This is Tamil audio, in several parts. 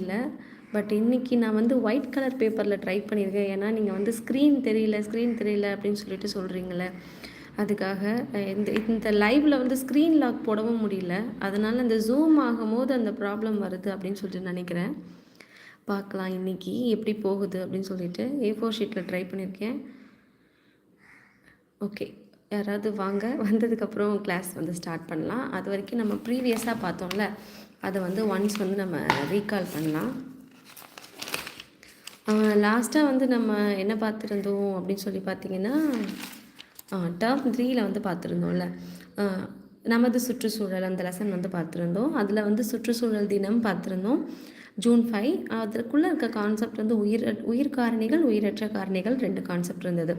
இல்லை. பட் இன்னைக்கு நான் வந்து ஒயிட் கலர் பேப்பரில் ட்ரை பண்ணியிருக்கேன் ஏன்னா நீங்கள் வந்து ஸ்க்ரீன் தெரியல ஸ்க்ரீன் தெரியல அப்படின்னு சொல்லிட்டு சொல்கிறீங்களே அதுக்காக இந்த இந்த லைவில் வந்து ஸ்க்ரீன் லாக் போடவும் முடியல. அதனால் இந்த ஜூம் ஆகும்போது அந்த ப்ராப்ளம் வருது அப்படின்னு சொல்லிட்டு நினைக்கிறேன். பார்க்கலாம் இன்றைக்கி எப்படி போகுது அப்படின்னு சொல்லிட்டு ஏ ஃபோர் ஷீட்டில் ட்ரை பண்ணியிருக்கேன் ஓகே யாராவது வாங்க வந்ததுக்கப்புறம் கிளாஸ் வந்து ஸ்டார்ட் பண்ணலாம். அது வரைக்கும் நம்ம ப்ரீவியஸாக பார்த்தோம்ல அதை வந்து ஒன்ஸ் வந்து நம்ம ரீகால் பண்ணலாம். லாஸ்ட்டாக வந்து நம்ம என்ன பார்த்துருந்தோம் அப்படின்னு சொல்லி பார்த்தீங்கன்னா டேர்ம் த்ரீயில் வந்து பார்த்துருந்தோம்ல. நமது சுற்றுச்சூழல் அந்த லெசன் வந்து பார்த்துருந்தோம். அதில் வந்து சுற்றுச்சூழல் தினம் பார்த்துருந்தோம். ஜூன் ஃபைவ் அதற்குள்ளே இருக்க கான்செப்ட் வந்து உயிர் உயிர் காரணிகள் உயிரற்ற காரணிகள் ரெண்டு கான்செப்ட் இருந்தது.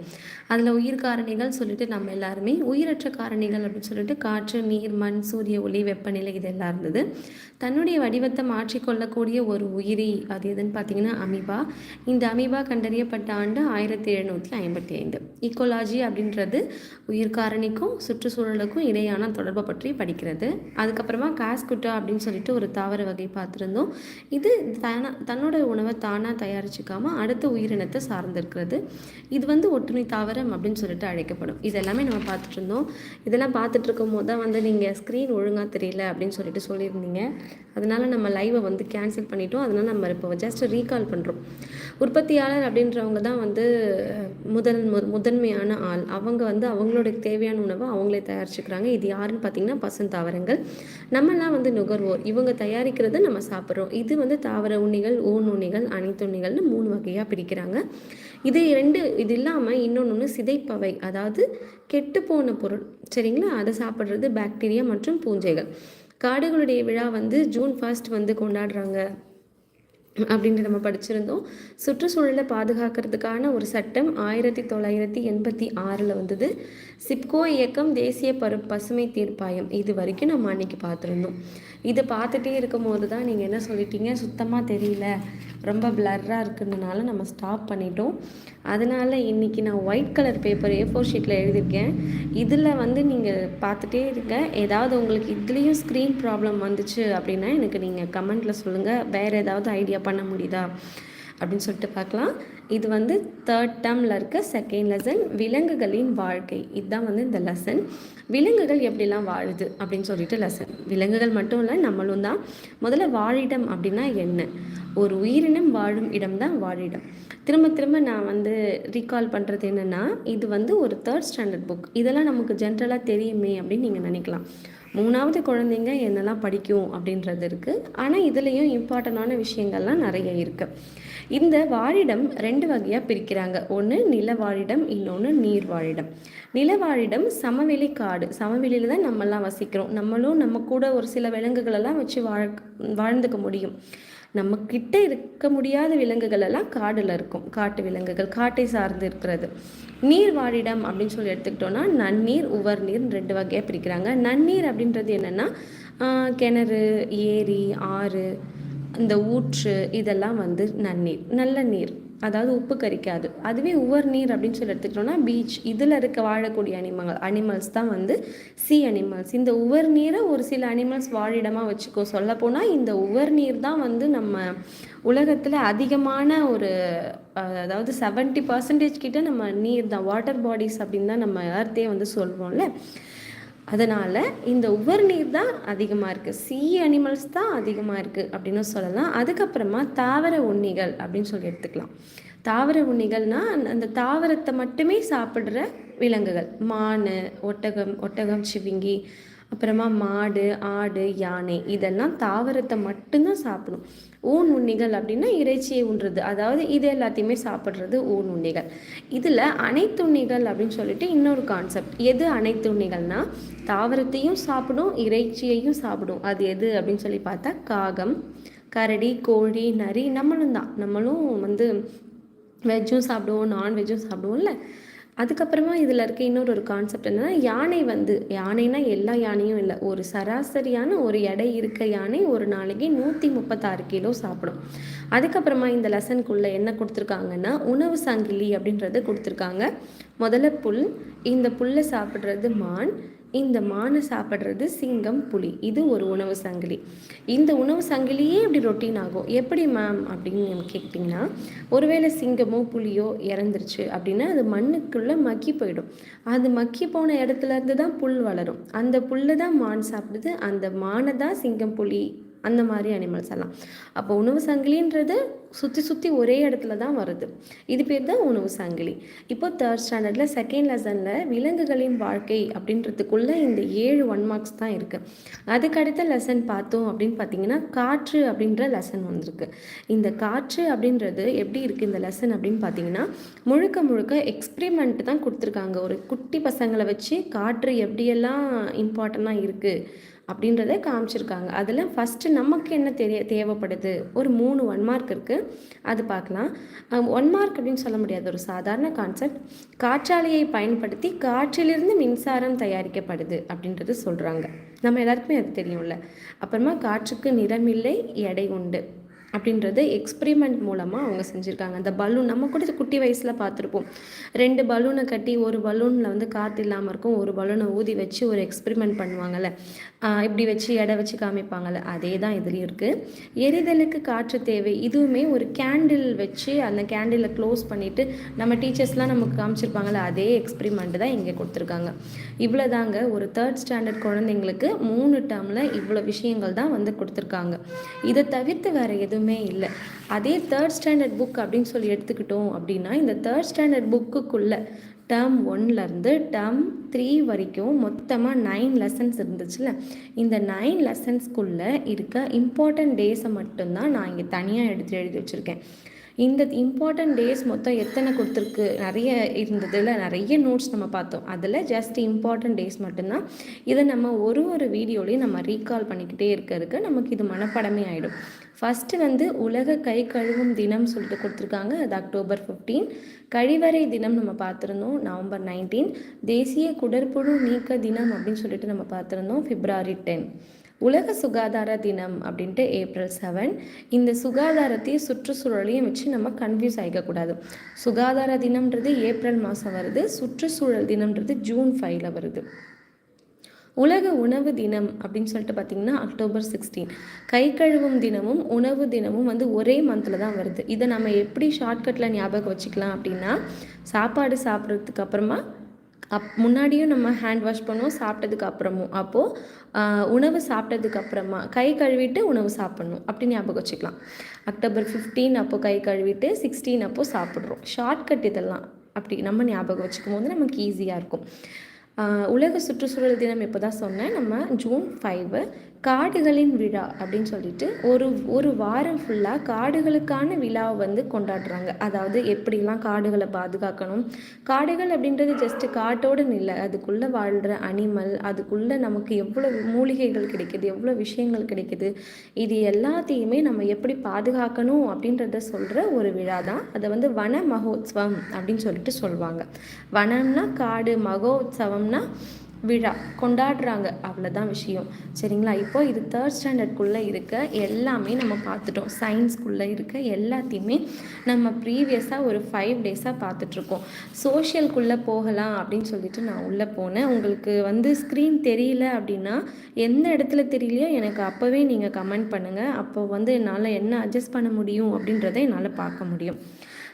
அதில் உயிர் காரணிகள் சொல்லிட்டு நம்ம எல்லாருமே உயிரற்ற காரணிகள் அப்படின்னு சொல்லிட்டு காற்று நீர் மண் சூரிய ஒளி வெப்பநிலை இதெல்லாம் இருந்தது. தன்னுடைய வடிவத்தை மாற்றிக்கொள்ளக்கூடிய ஒரு உயிரி அது எதுன்னு பார்த்தீங்கன்னா அமீபா. இந்த அமீபா கண்டறியப்பட்ட ஆண்டு ஆயிரத்தி எழுநூற்றி ஐம்பத்தி ஐந்து. ஈக்கோலாஜி அப்படின்றது உயிர் காரணிக்கும் சுற்றுச்சூழலுக்கும் இடையான தொடர்பை பற்றி படிக்கிறது. அதுக்கப்புறமா காஸ்குட்டா அப்படின்னு சொல்லிட்டு ஒரு தாவர வகை பார்த்துருந்தோம். இது இது தானா தன்னோட உணவை தானாக தயாரிச்சுக்காம அடுத்த உயிரினத்தை சார்ந்திருக்கிறது. இது வந்து ஒட்டுமை தாவரம் அப்படின்னு சொல்லிட்டு அழைக்கப்படும். இது எல்லாமே நம்ம பார்த்துட்டு இருந்தோம் இதெல்லாம் பார்த்துட்டு இருக்கும் போது தான் வந்து நீங்கள் ஸ்க்ரீன் ஒழுங்காக தெரியல அப்படின்னு சொல்லிட்டு சொல்லியிருந்தீங்க. அதனால் நம்ம லைவை வந்து கேன்சல் பண்ணிட்டோம். அதனால் நம்ம இப்போ ஜஸ்ட் ரீகால் பண்ணுறோம் உற்பத்தியாளர் அப்படின்றவங்க தான் வந்து முதல் முதன்மையான ஆள். அவங்க வந்து அவங்களோட தேவையான உணவை அவங்களே தயாரிச்சுக்கிறாங்க. இது யாருன்னு பார்த்தீங்கன்னா பசுந்தாவரங்கள் நம்மலாம் வந்து நுகர்வோர். இவங்க தயாரிக்கிறது நம்ம சாப்பிட்றோம். இது வந்து தாவர உண்ணிகள் ஊன் உண்ணிகள் அனைத்துண்ணிகள்னு மூணு வகையாக பிரிக்கிறாங்க. இது ரெண்டு இது இல்லாமல் இன்னொன்று சிதைப்பவை அதாவது கெட்டுப்போன பொருள் சரிங்களா? அதை சாப்பிட்றது பாக்டீரியா மற்றும் பூஞ்சைகள். காடுகளுடைய விழா வந்து ஜூன் ஃபர்ஸ்ட் வந்து கொண்டாடுறாங்க. அப்படின்ட்டு நம்ம படிச்சிருந்தோம். சுற்றுச்சூழலை பாதுகாக்கிறதுக்கான ஒரு சட்டம் ஆயிரத்தி தொள்ளாயிரத்தி எண்பத்தி ஆறில் வந்தது. சிப்கோ இயக்கம் தேசிய பரு பசுமை தீர்ப்பாயம். இது வரைக்கும் நம்ம அன்னைக்கு பார்த்துருந்தோம். இதை பார்த்துட்டே இருக்கும் போது தான் நீங்கள் என்ன சொல்லிட்டீங்க? சுத்தமாக தெரியல. ரொம்ப பிளர்ராக இருக்குன்றனால நம்ம ஸ்டாப் பண்ணிட்டோம். அதனால் இன்றைக்கி நான் white colour paper A four ஷீட்டில் எழுதியிருக்கேன். இதில் வந்து நீங்கள் பார்த்துட்டே இருங்க. ஏதாவது உங்களுக்கு இதுலேயும் ஸ்க்ரீன் ப்ராப்ளம் வந்துச்சு அப்படின்னா எனக்கு நீங்கள் கமெண்ட்டில் சொல்லுங்கள் வேறு ஏதாவது ஐடியா பண்ண முடியுதா? அப்படின்னு சொல்லிட்டு பார்க்கலாம். இது வந்து தேர்ட் டேர்மில் இருக்க செகண்ட் லெசன் விலங்குகளின் வாழ்க்கை. இதுதான் வந்து இந்த லெசன் விலங்குகள் எப்படிலாம் வாழுது அப்படின்னு சொல்லிட்டு லெசன் விலங்குகள் மட்டும் இல்லை நம்மளும் தான். முதல்ல வாழிடம் அப்படின்னா என்ன? ஒரு உயிரினம் வாழும் இடம் தான் வாழிடம். திரும்ப திரும்ப நான் வந்து ரீகால் பண்ணுறது என்னென்னா இது வந்து ஒரு தேர்ட் ஸ்டாண்டர்ட் புக் இதெல்லாம் நமக்கு ஜென்ரலாக தெரியுமே அப்படின்னு நீங்கள் நினைக்கலாம். மூணாவது குழந்தைங்க என்னெல்லாம் படிக்கும் அப்படின்றது இருக்குது ஆனால் இதுலேயும் இம்பார்ட்டண்டான விஷயங்கள்லாம் நிறைய இருக்குது இந்த வாழிடம் ரெண்டு ரெண்டு வகையாக பிரிக்கிறாங்க. ஒன்று நிலவாழிடம் இன்னொன்று நீர் வாழிடம் நிலவாழிடம் சமவெளி காடு. சமவெளியில் தான் நம்மெல்லாம் வசிக்கிறோம். நம்மளும் நம்ம கூட ஒரு சில விலங்குகளெல்லாம் வச்சு வாழ் வாழ்ந்துக்க முடியும். நம்ம கிட்ட இருக்க முடியாத விலங்குகள் எல்லாம் காடில் இருக்கும். காட்டு விலங்குகள் காட்டை சார்ந்து இருக்கிறது. நீர் வாழிடம் அப்படின்னு சொல்லி எடுத்துக்கிட்டோம்னா நன்னீர் உவர் நீர் ரெண்டு வகையாக பிரிக்கிறாங்க. நன்னீர் அப்படின்றது என்னென்னா கிணறு ஏரி ஆறு இந்த ஊற்று இதெல்லாம் வந்து நன்னீர். நல்ல நீர். அதாவது உப்பு கரிக்காது. அதுவே உவர் நீர் அப்படின்னு சொல்லி எடுத்துக்கிட்டோம்னா பீச் இதில் இருக்க வாழக்கூடிய அனிமல் அனிமல்ஸ் தான் வந்து சி அனிமல்ஸ் இந்த உவர் நீரை ஒரு சில அனிமல்ஸ் வாழிடமாக வச்சுக்கோ. சொல்லப்போனால் இந்த உவர் நீர் தான் வந்து நம்ம உலகத்தில் அதிகமான ஒரு அதாவது செவன்ட்டி பர்சன்டேஜ் கிட்ட நம்ம நீர் தான் வாட்டர் பாடிஸ் அப்படின்னு தான் நம்ம எர்த்தே வந்து சொல்வோம்ல. அதனால் இந்த உவர் நீர் தான் அதிகமாக இருக்குது சி அனிமல்ஸ் தான் அதிகமாக இருக்குது அப்படின்னு சொல்லலாம். அதுக்கப்புறமா தாவர உண்ணிகள் அப்படின்னு சொல்லி எடுத்துக்கலாம். தாவர உண்ணிகள்னால் அந்த- அந்த தாவரத்தை மட்டுமே சாப்பிட்ற விலங்குகள். மான் ஒட்டகம் ஒட்டகம் சிவிங்கி அப்புறமா மாடு ஆடு யானை இதெல்லாம் தாவரத்தை மட்டும்தான் சாப்பிடும். ஊன் உண்ணிகள் அப்படின்னா இறைச்சியை உண்றது அதாவது இது எல்லாத்தையுமே சாப்பிட்றது ஊன் உண்ணிகள். இதில் அனைத்துண்ணிகள் அப்படின்னு சொல்லிட்டு இன்னொரு கான்செப்ட் எது அனைத்துண்ணிகள்னா தாவரத்தையும் சாப்பிடும் இறைச்சியையும் சாப்பிடும். அது எது அப்படின்னு சொல்லி பார்த்தா காகம் கரடி கோழி நரி நம்மளும் தான். நம்மளும் வந்து வெஜ்ஜும் சாப்பிடுவோம் நான்வெஜ்ஜும் சாப்பிடுவோம்ல. அதுக்கப்புறமா இதில் இருக்க இன்னொரு ஒரு கான்செப்ட் என்னன்னா யானை வந்து யானைனா எல்லா யானையும் இல்லை. ஒரு சராசரியான ஒரு எடை இருக்க யானை ஒரு நாளைக்கு நூற்றி முப்பத்தாறு கிலோ சாப்பிடும். அதுக்கப்புறமா இந்த லெசனுக்குள்ளே என்ன கொடுத்துருக்காங்கன்னா உணவு சங்கிலி அப்படின்றது கொடுத்துருக்காங்க. முதல்ல புல் இந்த புல்லை சாப்பிட்றது மான் இந்த மானை சாப்பிட்றது சிங்கம் புலி. இது ஒரு உணவு சங்கிலி. இந்த உணவு சங்கிலியே இப்படி ரொட்டீன் ஆகும். எப்படி மேம் அப்படின்னு கேட்டிங்கன்னா ஒருவேளை சிங்கமோ புலியோ இறந்துருச்சு அப்படின்னா அது மண்ணுக்குள்ளே மக்கி போயிடும். அது மக்கி போன இடத்துல இருந்து தான் புல் வளரும். அந்த புல்லை தான் மான் சாப்பிடுது. அந்த மானை தான் சிங்கம் புலி அந்த மாதிரி அனிமல்ஸ் எல்லாம். அப்போ உணவு சங்கிலின்றது சுற்றி சுற்றி ஒரே இடத்துல தான் வருது. இது பேர் தான் உணவு சங்கிலி. இப்போ தேர்ட் ஸ்டாண்டர்டில் செகண்ட் லெசனில் விலங்குகளின் வாழ்க்கை அப்படின்றதுக்குள்ளே இந்த ஏழு ஒன் மார்க்ஸ் தான் இருக்குது அதுக்கடுத்த லெசன் பார்த்தோம் அப்படின்னு பார்த்தீங்கன்னா காற்று அப்படின்ற லெசன் வந்திருக்கு. இந்த காற்று அப்படின்றது எப்படி இருக்குது இந்த லெசன் அப்படின்னு பார்த்தீங்கன்னா முழுக்க முழுக்க எக்ஸ்பிரிமெண்ட் தான் கொடுத்துருக்காங்க. ஒரு குட்டி பசங்களை வச்சு காற்று எப்படியெல்லாம் இம்பார்ட்டண்ட்டாக இருக்குது அப்படின்றத காமிச்சிருக்காங்க. அதில் ஃபஸ்ட்டு நமக்கு என்ன தெரிய தேவைப்படுது? ஒரு மூணு ஒன் மார்க் இருக்குது அது பார்க்கலாம். ஒன் மார்க் அப்படின்னு சொல்ல முடியாது. ஒரு சாதாரண கான்செப்ட் காற்றாலையை பயன்படுத்தி காற்றிலிருந்து மின்சாரம் தயாரிக்கப்படுது அப்படின்றது சொல்கிறாங்க நம்ம எல்லாருக்குமே அது தெரியும்ல. அப்புறமா காற்றுக்கு நிறமில்லை எடை உண்டு. அப்படின்றது எக்ஸ்பிரிமெண்ட் மூலமாக அவங்க செஞ்சுருக்காங்க. அந்த பலூன் நம்ம கூட இது குட்டி வயசில் பார்த்துருப்போம். ரெண்டு பலூனை கட்டி ஒரு பலூனில் வந்து காற்று இல்லாமல் இருக்கும். ஒரு பலூனை ஊதி வச்சு ஒரு எக்ஸ்பிரிமெண்ட் பண்ணுவாங்கள்ல இப்படி வச்சு எடை வச்சு காமிப்பாங்கள்ல அதே தான் இதுலேயும் இருக்குது எரிதலுக்கு காற்று தேவை. இதுவுமே ஒரு கேண்டில் வச்சு அந்த கேண்டிலை க்ளோஸ் பண்ணிவிட்டு நம்ம டீச்சர்ஸ்லாம் நமக்கு காமிச்சிருப்பாங்கள்ல அதே எக்ஸ்பிரிமெண்ட் தான் இங்கே கொடுத்துருக்காங்க. இவ்வளோதாங்க ஒரு தேர்ட் ஸ்டாண்டர்ட் குழந்தைங்களுக்கு மூணு டேர்மில் இவ்வளோ விஷயங்கள் தான் வந்து கொடுத்துருக்காங்க. இதை தவிர்த்து வேறு எதுவும் எதுவுமே இல்லை. அதே தேர்ட் ஸ்டாண்டர்ட் புக் அப்படின்னு சொல்லி எடுத்துக்கிட்டோம் அப்படின்னா இந்த தேர்ட் ஸ்டாண்டர்ட் புக்குக்குள்ளே டேர்ம் ஒன்லேருந்து டேர்ம் த்ரீ வரைக்கும் மொத்தமாக நைன் லெசன்ஸ் இருந்துச்சுல இந்த நைன் லெசன்ஸ்க்குள்ளே இருக்க இம்பார்ட்டண்ட் டேஸை மட்டும்தான் நான் இங்கே தனியாக எடுத்து எழுதி வச்சுருக்கேன். இந்த இம்பார்ட்டன்ட் டேஸ் மொத்தம் எத்தனை கொடுத்துருக்கு? நிறைய இருந்ததில் நிறைய நோட்ஸ் நம்ம பார்த்தோம். அதில் ஜஸ்ட் இம்பார்ட்டண்ட் டேஸ் மட்டும்தான். இதை நம்ம ஒரு ஒரு வீடியோலையும் நம்ம ரீகால் பண்ணிக்கிட்டே இருக்கிறதுக்கு நமக்கு இது மனப்படமே ஆகிடும் ஃபஸ்ட்டு வந்து உலக கை கழுவும் தினம் சொல்லிட்டு கொடுத்துருக்காங்க. அது அக்டோபர் ஃபிஃப்டீன் கழிவறை தினம் நம்ம பார்த்துருந்தோம். நவம்பர் நைன்டீன் தேசிய குடற்புழு நீக்க தினம் அப்படின்னு சொல்லிட்டு நம்ம பார்த்துருந்தோம். பிப்ரவரி டென் உலக சுகாதார தினம் அப்படின்ட்டு ஏப்ரல் செவன் இந்த சுகாதாரத்தையும் சுற்றுச்சூழலையும் வச்சு நம்ம கன்ஃபியூஸ் ஆகிக்கக்கூடாது சுகாதார தினம்ன்றது ஏப்ரல் மாதம் வருது சுற்றுச்சூழல் தினம்ன்றது ஜூன் ஃபைவ்ல வருது. உலக உணவு தினம் அப்படின்னு சொல்லிட்டு பார்த்தீங்கன்னா அக்டோபர் சிக்ஸ்டீன் கை கழுவும் தினமும் உணவு தினமும் வந்து ஒரே மந்தில் தான் வருது. இதை நம்ம எப்படி ஷார்ட்கட்டில் ஞாபகம் வச்சுக்கலாம் அப்படின்னா சாப்பாடு சாப்பிட்றதுக்கு அப்புறமா அப் முன்னாடியும் நம்ம ஹேண்ட் வாஷ் பண்ணுவோம் சாப்பிட்டதுக்கு அப்புறமும். அப்போது உணவு சாப்பிட்டதுக்கு அப்புறமா கை கழுவிட்டு உணவு சாப்பிட்ணும். அப்படி ஞாபகம் வச்சுக்கலாம். அக்டோபர் ஃபிஃப்டீன் அப்போது கை கழுவிட்டு சிக்ஸ்டீன் அப்போது சாப்பிட்றோம். ஷார்ட்கட் இதெல்லாம் அப்படி நம்ம ஞாபகம் வச்சுக்கும் போது நமக்கு ஈஸியாக இருக்கும். உலக சுற்றுச்சூழல் தினம் இப்போ தான் சொன்னேன். நம்ம ஜூன் ஃபைவு காடுகளின் விழா அப்படின்னு சொல்லிட்டு ஒரு ஒரு வாரம் ஃபுல்லாக காடுகளுக்கான விழாவை வந்து கொண்டாடுறாங்க. அதாவது எப்படிலாம் காடுகளை பாதுகாக்கணும் காடுகள் அப்படின்றது ஜஸ்ட்டு காட்டோடு இல்லை அதுக்குள்ளே வாழ்கிற அனிமல் அதுக்குள்ளே நமக்கு எவ்வளோ மூலிகைகள் கிடைக்குது எவ்வளோ விஷயங்கள் கிடைக்குது இது எல்லாத்தையுமே நம்ம எப்படி பாதுகாக்கணும் அப்படின்றத சொல்கிற ஒரு விழா தான் அதை வந்து வன மகோத்சவம் அப்படின்னு சொல்லிட்டு சொல்லுவாங்க. வனம்னா காடு மகோத்சவம்னா விழா கொண்டாடுறாங்க. அவ்வளோதான் விஷயம். சரிங்களா? இப்போ இது தேர்ட் ஸ்டாண்டர்ட்குள்ளே இருக்க எல்லாமே நம்ம பார்த்துட்டோம். சயின்ஸ்குள்ளே இருக்க எல்லாத்தையுமே நம்ம ப்ரீவியஸாக ஒரு ஃபைவ் டேஸாக பார்த்துட்ருக்கோம் சோஷியல்குள்ளே போகலாம் அப்படின்னு சொல்லிட்டு நான் உள்ளே போனேன். உங்களுக்கு வந்து ஸ்க்ரீன் தெரியல அப்படின்னா எந்த இடத்துல தெரியலையோ எனக்கு அப்போவே நீங்கள் கமெண்ட் பண்ணுங்கள் அப்போ வந்து என்னால் என்ன அட்ஜஸ்ட் பண்ண முடியும் அப்படின்றத என்னால் பார்க்க முடியும்.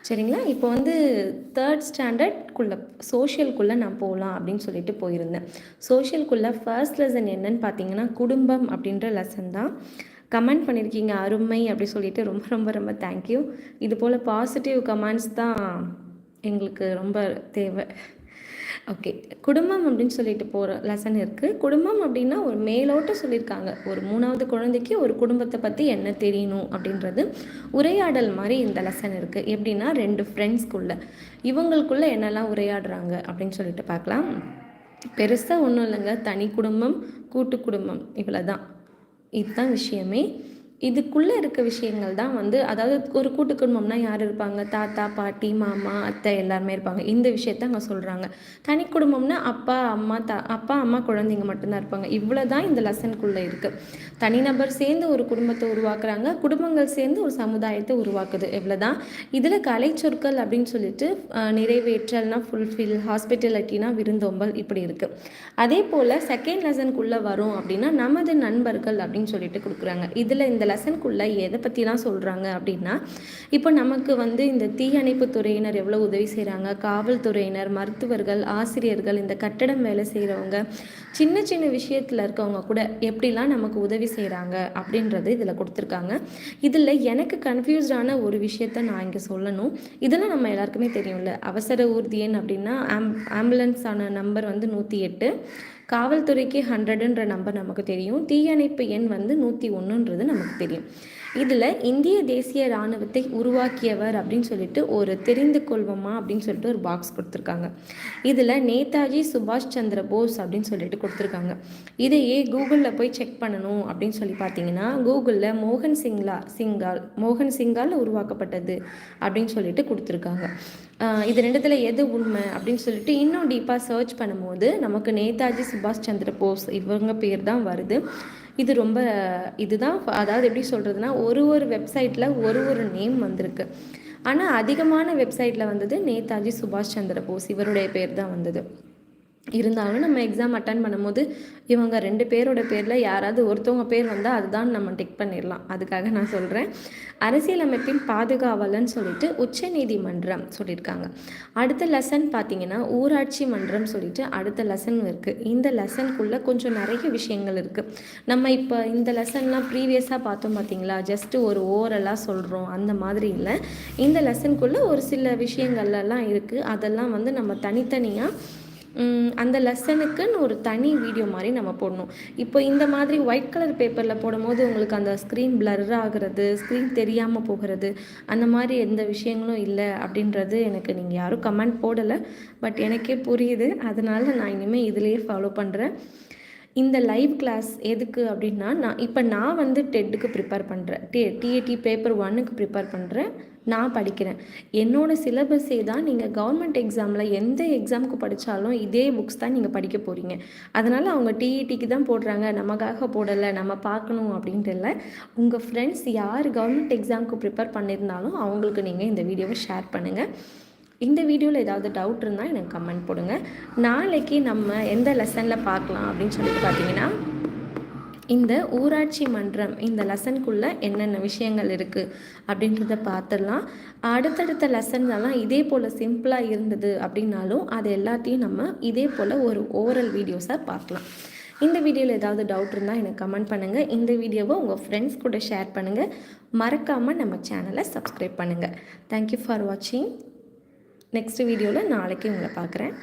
சரிங்களா? இப்போ வந்து தேர்ட் ஸ்டாண்டர்ட்குள்ளே சோஷியல்குள்ளே நான் போகலாம் அப்படின்னு சொல்லிட்டு போயிருந்தேன். சோஷியல்குள்ளே ஃபர்ஸ்ட் லெசன் என்னன்னு பார்த்தீங்கன்னா குடும்பம் அப்படின்ற லெசன் தான். கமெண்ட் பண்ணியிருக்கீங்க அருமை அப்படி சொல்லிட்டு ரொம்ப ரொம்ப ரொம்ப தேங்க்யூ இது போல் பாசிட்டிவ் கமெண்ட்ஸ் தான் எங்களுக்கு ரொம்ப தேவை. ஓகே குடும்பம் அப்படின்னு சொல்லிட்டு போகிற லெசன் இருக்குது குடும்பம் அப்படின்னா ஒரு மேலோட்டம் சொல்லியிருக்காங்க. ஒரு மூணாவது குழந்தைக்கு ஒரு குடும்பத்தை பற்றி என்ன தெரியணும் அப்படின்றது உரையாடல் மாதிரி இந்த லெசன் இருக்குது எப்படின்னா ரெண்டு ஃப்ரெண்ட்ஸ்க்குள்ளே இவங்களுக்குள்ளே என்னெல்லாம் உரையாடுறாங்க அப்படின்னு சொல்லிட்டு பார்க்கலாம். பெருசாக ஒன்றும் இல்லைங்க. தனி குடும்பம் கூட்டு குடும்பம். இவ்வளோ தான் இதுதான் விஷயமே. இதுக்குள்ளே இருக்க விஷயங்கள் தான் வந்து அதாவது ஒரு கூட்டு குடும்பம்னா யார் இருப்பாங்க? தாத்தா பாட்டி மாமா அத்தை எல்லாருமே இருப்பாங்க. இந்த விஷயத்த அங்கே சொல்கிறாங்க தனி குடும்பம்னா அப்பா அம்மா தா அப்பா அம்மா குழந்தைங்க மட்டும்தான் இருப்பாங்க. இவ்வளோ தான் இந்த லெசனுக்குள்ளே இருக்குது தனிநபர் சேர்ந்து ஒரு குடும்பத்தை உருவாக்குறாங்க. குடும்பங்கள் சேர்ந்து ஒரு சமுதாயத்தை உருவாக்குது. இவ்வளோ தான் இதில் கலை சொற்கள் அப்படின்னு சொல்லிட்டு நிறைவேற்றல்னா ஃபுல்ஃபில் ஹாஸ்பிட்டலிட்டினா விருந்தோம்பல் இப்படி இருக்குது அதே போல் செகண்ட் லெசனுக்குள்ளே வரும் அப்படின்னா நமது நண்பர்கள் அப்படின்னு சொல்லிட்டு கொடுக்குறாங்க. இதில் இந்த லெசனுக்குள்ளே எதை பற்றிலாம் சொல்கிறாங்க அப்படின்னா இப்போ நமக்கு வந்து இந்த தீயணைப்பு துறையினர் எவ்வளோ உதவி செய்கிறாங்க காவல்துறையினர் மருத்துவர்கள் ஆசிரியர்கள் இந்த கட்டடம் வேலை செய்கிறவங்க சின்ன சின்ன விஷயத்தில் இருக்கவங்க கூட எப்படிலாம் நமக்கு உதவி செய்கிறாங்க அப்படின்றது இதில் கொடுத்துருக்காங்க. இதில் எனக்கு கன்ஃபியூஸ்டான ஒரு விஷயத்த நான் இங்கே சொல்லணும். இதெல்லாம் நம்ம எல்லாருக்குமே தெரியும்ல. அவசர ஊர்தியன் அப்படின்னா ஆம் ஆம்புலன்ஸான நம்பர் வந்து நூற்றி எட்டு. காவல்துறைக்கு ஹண்ட்ரடுன்ற நம்பர் நமக்கு தெரியும். தீயணைப்பு எண் வந்து நூற்றி ஒன்றுன்றது நமக்கு தெரியும். இதில் இந்திய தேசிய இராணுவத்தை உருவாக்கியவர் அப்படின்னு சொல்லிட்டு ஒரு தெரிந்து கொள்வோமா அப்படின்னு சொல்லிட்டு ஒரு பாக்ஸ் கொடுத்துருக்காங்க. இதில் நேதாஜி சுபாஷ் சந்திர போஸ் அப்படின்னு சொல்லிட்டு கொடுத்துருக்காங்க. இதையே கூகுளில் போய் செக் பண்ணணும் அப்படின்னு சொல்லி பார்த்தீங்கன்னா கூகுளில் மோகன் சிங்லா சிங்கால் மோகன் சிங்கால் உருவாக்கப்பட்டது அப்படின்னு சொல்லிட்டு கொடுத்துருக்காங்க. இது ரெண்டுத்தில் எது உண்மை அப்படின்னு சொல்லிட்டு இன்னும் டீப்பாக சர்ச் பண்ணும்போது நமக்கு நேதாஜி சுபாஷ் சந்திர போஸ் இவங்க பேர் தான் வருது. இது ரொம்ப இதுதான். அதாவது எப்படி சொல்கிறதுனா ஒரு ஒரு வெப்சைட்டில் ஒரு ஒரு நேம் வந்திருக்கு. ஆனால் அதிகமான வெப்சைட்டில் வந்தது நேதாஜி சுபாஷ் சந்திர போஸ் இவருடைய பேர் தான் வந்தது. இருந்தாலும் நம்ம எக்ஸாம் அட்டன் பண்ணும்போது இவங்க ரெண்டு பேரோட பேரில் யாராவது ஒருத்தவங்க பேர் வந்தால் அதுதான் நம்ம டிக் பண்ணிடலாம். அதுக்காக நான் சொல்கிறேன் அரசியலமைப்பின் பாதுகாவலன்னு சொல்லிட்டு உச்ச நீதிமன்றம் சொல்லியிருக்காங்க. அடுத்த லெசன் பார்த்தீங்கன்னா ஊராட்சி மன்றம் சொல்லிட்டு அடுத்த லெசன் இருக்குது இந்த லெசனுக்குள்ளே கொஞ்சம் நிறைய விஷயங்கள் இருக்குது நம்ம இப்போ இந்த லெசன்லாம் ப்ரீவியஸாக பார்த்தோம் பார்த்தீங்களா? ஜஸ்ட்டு ஒரு ஓரலாக சொல்கிறோம் அந்த மாதிரி இல்லை. இந்த லெசனுக்குள்ளே ஒரு சில விஷயங்கள்லாம் இருக்குது அதெல்லாம் வந்து நம்ம தனித்தனியாக அந்த லெசனுக்குன்னு ஒரு தனி வீடியோ மாதிரி நம்ம போடணும். இப்போ இந்த மாதிரி ஒயிட் கலர் பேப்பரில் போடும்போது உங்களுக்கு அந்த ஸ்க்ரீன் பிளர் ஆகிறது ஸ்க்ரீன் தெரியாமல் போகிறது அந்த மாதிரி எந்த விஷயங்களும் இல்லை அப்படின்றது எனக்கு நீங்கள் யாரும் கமெண்ட் போடலை. பட் எனக்கே புரியுது. அதனால் நான் இனிமேல் இதிலேயே ஃபாலோ பண்ணுறேன் இந்த லைவ் கிளாஸ் எதுக்கு அப்படின்னா நான் இப்போ நான் வந்து டெட்டுக்கு ப்ரிப்பேர் பண்ணுறேன் டி டிஏடி பேப்பர் ஒன்னுக்கு ப்ரிப்பேர் பண்ணுறேன் நான் படிக்கிறேன். என்னோடய சிலபஸே தான் நீங்கள் கவர்மெண்ட் எக்ஸாமில் எந்த எக்ஸாமுக்கு படித்தாலும் இதே புக்ஸ் தான் நீங்கள் படிக்க போகிறீங்க அதனால் அவங்க டிஇடிக்கு தான் போடுறாங்க. நமக்காக போடலை நம்ம பார்க்கணும் அப்படின்ட்டு இல்லை. உங்கள் ஃப்ரெண்ட்ஸ் யார் கவர்மெண்ட் எக்ஸாமுக்கு ப்ரிப்பேர் பண்ணியிருந்தாலும் அவங்களுக்கு நீங்கள் இந்த வீடியோவை ஷேர் பண்ணுங்கள் இந்த வீடியோவில் ஏதாவது டவுட் இருந்தால் எனக்கு கமெண்ட் போடுங்க. நாளைக்கு நம்ம எந்த லெசனில் பார்க்கலாம் அப்படின்னு சொல்லிட்டு பார்த்தீங்கன்னா இந்த ஊராட்சி மன்றம் இந்த லெசனுக்குள்ளே என்னென்ன விஷயங்கள் இருக்குது அப்படின்றத பார்த்துடலாம் அடுத்தடுத்த லெசன்லலாம் இதே போல் சிம்பிளாக இருந்தது அப்படின்னாலும் அது எல்லாத்தையும் நம்ம இதே போல் ஒரு ஓரல் வீடியோஸாக பார்க்கலாம். இந்த வீடியோவில் ஏதாவது டவுட் இருந்தால் எனக்கு கமெண்ட் பண்ணுங்கள் இந்த வீடியோவை உங்கள் ஃப்ரெண்ட்ஸ் கூட ஷேர் பண்ணுங்கள் மறக்காமல் நம்ம சேனலை சப்ஸ்கிரைப் பண்ணுங்கள் தேங்க்யூ ஃபார் வாட்சிங் நெக்ஸ்ட் வீடியோவில் நாளைக்கு உங்களை பார்க்குறேன்.